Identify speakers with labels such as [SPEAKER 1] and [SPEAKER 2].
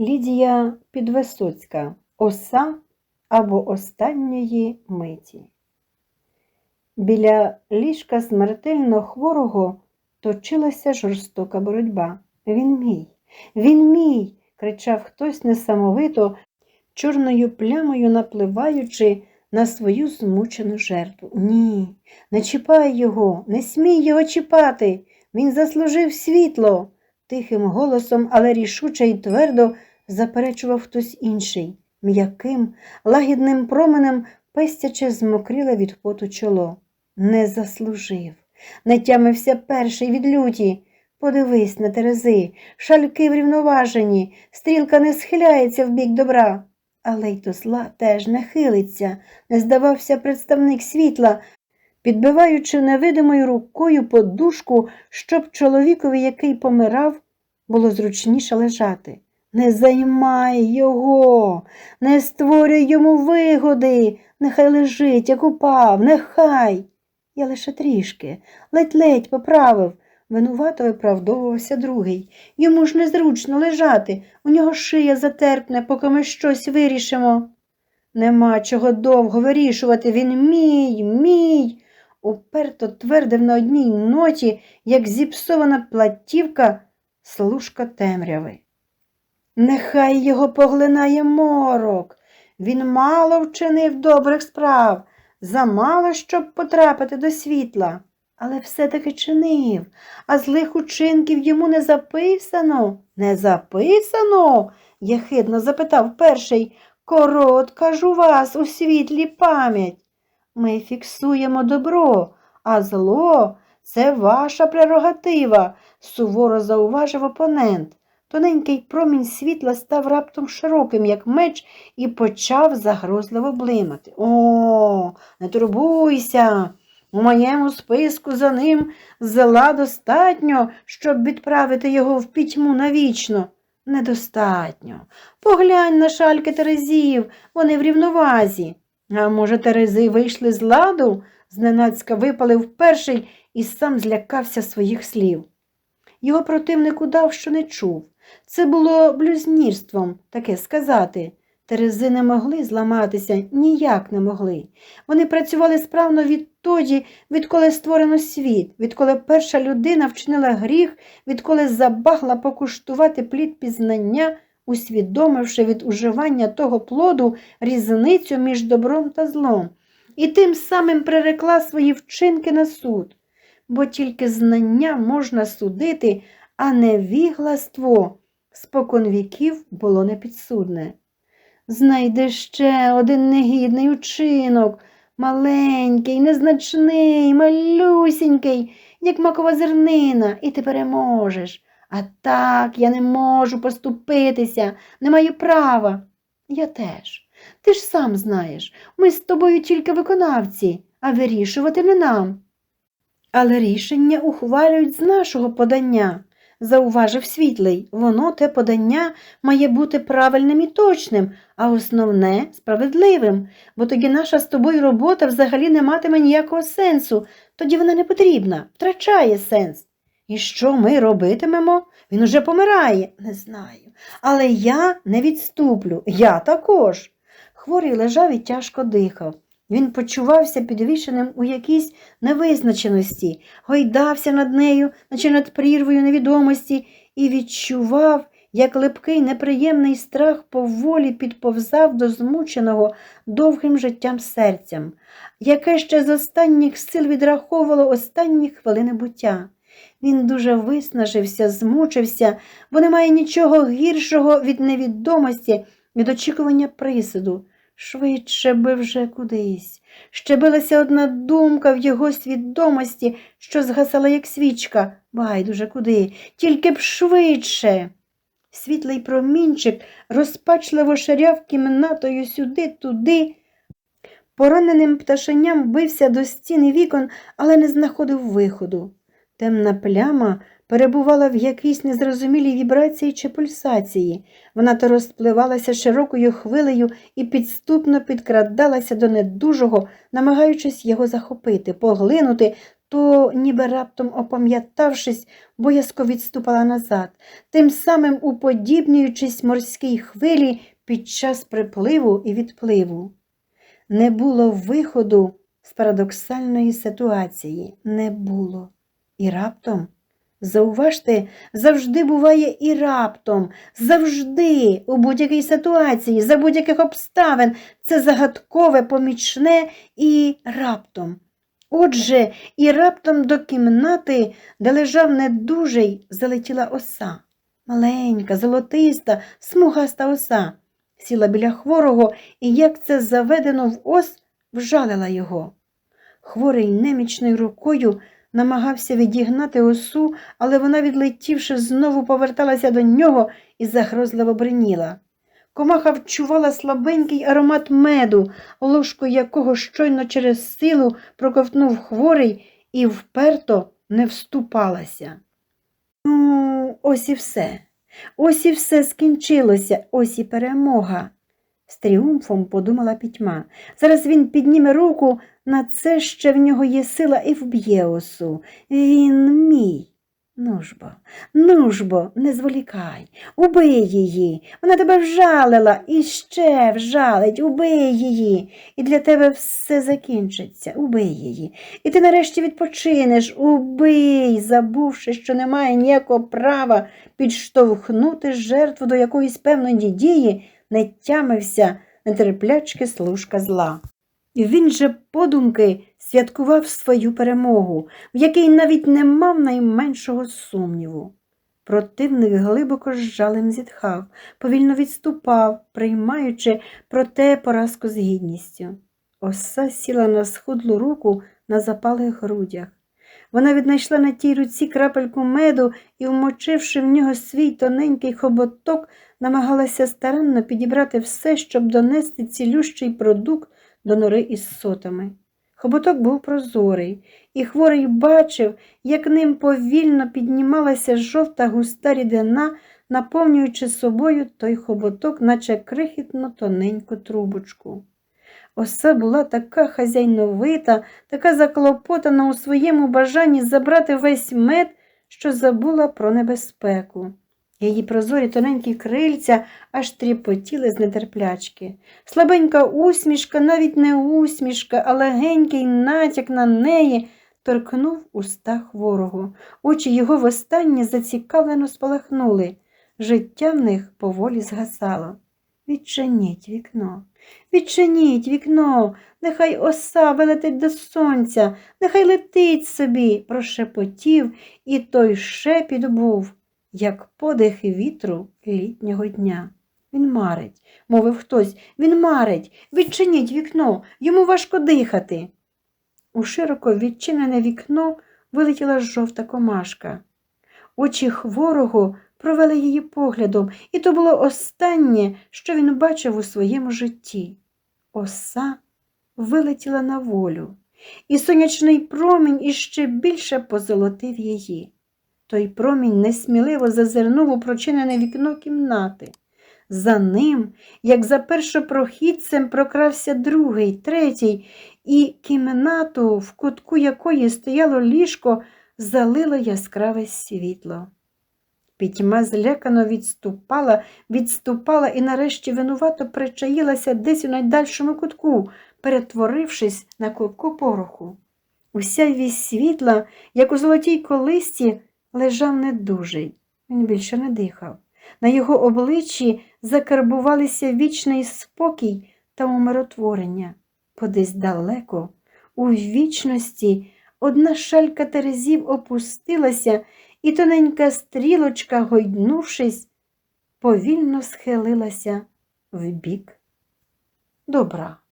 [SPEAKER 1] Лідія Підвисоцька Оса або останньої миті. Біля ліжка смертельно хворого точилася жорстока боротьба. Він мій, він мій. кричав хтось несамовито, чорною плямою напливаючи на свою змучену жертву. Ні, не чіпай його, не смій його чіпати. Він заслужив світло. Тихим голосом, але рішуче й твердо заперечував хтось інший. М'яким, лагідним променем пестяче змокріле від поту чоло. Не заслужив. Не тямився перший від люті. Подивись на Терези, шальки врівноважені, стрілка не схиляється в бік добра. Але й до зла теж не хилиться, не здавався представник світла, підбиваючи невидимою рукою подушку, щоб чоловікові, який помирав, було зручніше лежати. Не займай його, не створюй йому вигоди, нехай лежить, як упав, нехай. Я лише трішки, ледь-ледь поправив. Винувато виправдовувався другий. Йому ж незручно лежати, у нього шия затерпне, поки ми щось вирішимо. Нема чого довго вирішувати. Він мій, мій. Уперто твердив на одній ноті, як зіпсована платівка служка темряви. Нехай його поглинає морок. Він мало вчинив добрих справ, замало, щоб потрапити до світла, але все-таки чинив, а злих учинків йому не записано. Не записано? єхидно запитав перший. Коротка ж у вас у світлі пам'ять. Ми фіксуємо добро, а зло це ваша прерогатива, суворо зауважив опонент. Тоненький промінь світла став раптом широким, як меч, і почав загрозливо блимати. О, не турбуйся. У моєму списку за ним зла достатньо, щоб відправити його в пітьму навічно. Недостатньо. Поглянь на шальки терезів, вони в рівновазі. А може, терези вийшли з ладу? зненацька випалив перший і сам злякався своїх слів. Його противник удав, що не чув. Це було блюзнірством таке сказати. Терези не могли зламатися, ніяк не могли. Вони працювали справно відтоді, відколи створено світ, відколи перша людина вчинила гріх, відколи забагла покуштувати плід пізнання, усвідомивши від уживання того плоду різницю між добром та злом, і тим самим прирекла свої вчинки на суд. Бо тільки знання можна судити, а невігластво спокон віків було непідсудне. Знайди ще один негідний учинок, маленький, незначний, малюсінький, як макова зернина, і ти переможеш. А так я не можу поступитися, не маю права. Я теж. Ти ж сам знаєш, ми з тобою тільки виконавці, а вирішувати не нам. Але рішення ухвалюють з нашого подання, зауважив світлий. Воно те подання має бути правильним і точним, а основне справедливим, бо тоді наша з тобою робота взагалі не матиме ніякого сенсу, тоді вона не потрібна, втрачає сенс. І що ми робитимемо? Він уже помирає, не знаю. Але я не відступлю, я також. Хворий лежав і тяжко дихав. Він почувався підвішеним у якійсь невизначеності, гойдався над нею, наче над прірвою невідомості, і відчував, як липкий неприємний страх поволі підповзав до змученого довгим життям серцям, яке ще з останніх сил відраховувало останні хвилини буття. Він дуже виснажився, змучився, бо немає нічого гіршого від невідомості, від очікування присуду. Швидше би вже кудись. Ще билася одна думка в його свідомості, що згасала, як свічка. Байдуже куди, тільки б швидше. Світлий промінчик розпачливо шаряв кімнатою сюди, туди. Пораненим пташенням бився до стіни вікон, але не знаходив виходу. Темна пляма перебувала в якійсь незрозумілій вібрації чи пульсації. Вона то розпливалася широкою хвилею і підступно підкрадалася до недужого, намагаючись його захопити, поглинути, то, ніби раптом опам'ятавшись, боязко відступала назад, тим самим уподібнюючись морській хвилі під час припливу і відпливу. Не було виходу з парадоксальної ситуації, не було. І раптом, зауважте, завжди буває і раптом, завжди, у будь-якій ситуації, за будь-яких обставин, це загадкове, помічне і раптом. Отже, і раптом до кімнати, де лежав недужий, залетіла оса. Маленька, золотиста, смугаста оса. Сіла біля хворого і, як це заведено в ос, вжалила його. Хворий немічною рукою намагався відігнати осу, але вона, відлетівши, знову поверталася до нього і загрозливо бреніла. Комаха вчувала слабенький аромат меду, ложку якого щойно через силу проковтнув хворий і вперто не вступалася. Ну, ось і все. Ось і все скінчилося, ось і перемога. З тріумфом подумала пітьма. Зараз він підніме руку, на це ще в нього є сила і вб'є осу. Він мій. Ну ж бо, ну ж бо, не зволікай, убий її. Вона тебе вжалила і ще вжалить, убий її. І для тебе все закінчиться, убий її. І ти нарешті відпочинеш, убий, забувши, що немає ніякого права підштовхнути жертву до якоїсь певної дії, не тямився нетерплячки служка зла. Він же подумки святкував свою перемогу, в якій навіть не мав найменшого сумніву. Противник глибоко з жалем зітхав, повільно відступав, приймаючи проте поразку з гідністю. Оса сіла на схудлу руку на запалих грудях. Вона віднайшла на тій руці крапельку меду і, вмочивши в нього свій тоненький хоботок, намагалася старанно підібрати все, щоб донести цілющий продукт до нори із сотами. Хоботок був прозорий, і хворий бачив, як ним повільно піднімалася жовта густа рідина, наповнюючи собою той хоботок, наче крихітну тоненьку трубочку. Оса була така хазяйновита, така заклопотана у своєму бажанні забрати весь мед, що забула про небезпеку. Її прозорі тоненькі крильця аж тріпотіли з нетерплячки. Слабенька усмішка, навіть не усмішка, а легенький натяк на неї торкнув уста хворого. Очі його востаннє зацікавлено спалахнули. Життя в них поволі згасало. Відчиніть вікно, відчиніть вікно, нехай оса вилетить до сонця, нехай летить собі, прошепотів, і той шепіт був як подих вітру літнього дня. Він марить, мовив хтось, він марить, відчиніть вікно, йому важко дихати. У широко відчинене вікно вилетіла жовта комашка. Очі хворого провели її поглядом, і то було останнє, що він бачив у своєму житті. Оса вилетіла на волю, і сонячний промінь іще більше позолотив її. Той промінь несміливо зазирнув у прочинене вікно кімнати. За ним, як за першопрохідцем, прокрався другий, третій, і кімнату, в кутку якої стояло ліжко, залило яскраве світло. Пітьма злякано відступала, відступала і нарешті винувато причаїлася десь у найдальшому кутку, перетворившись на клубку пороху. Уся вісь світла, як у золотій колисті, лежав недужий, він більше не дихав. На його обличчі закарбувалися вічний спокій та умиротворення. Подесь далеко, у вічності, одна шалька терезів опустилася, і тоненька стрілочка, гойднувшись, повільно схилилася в бік добра.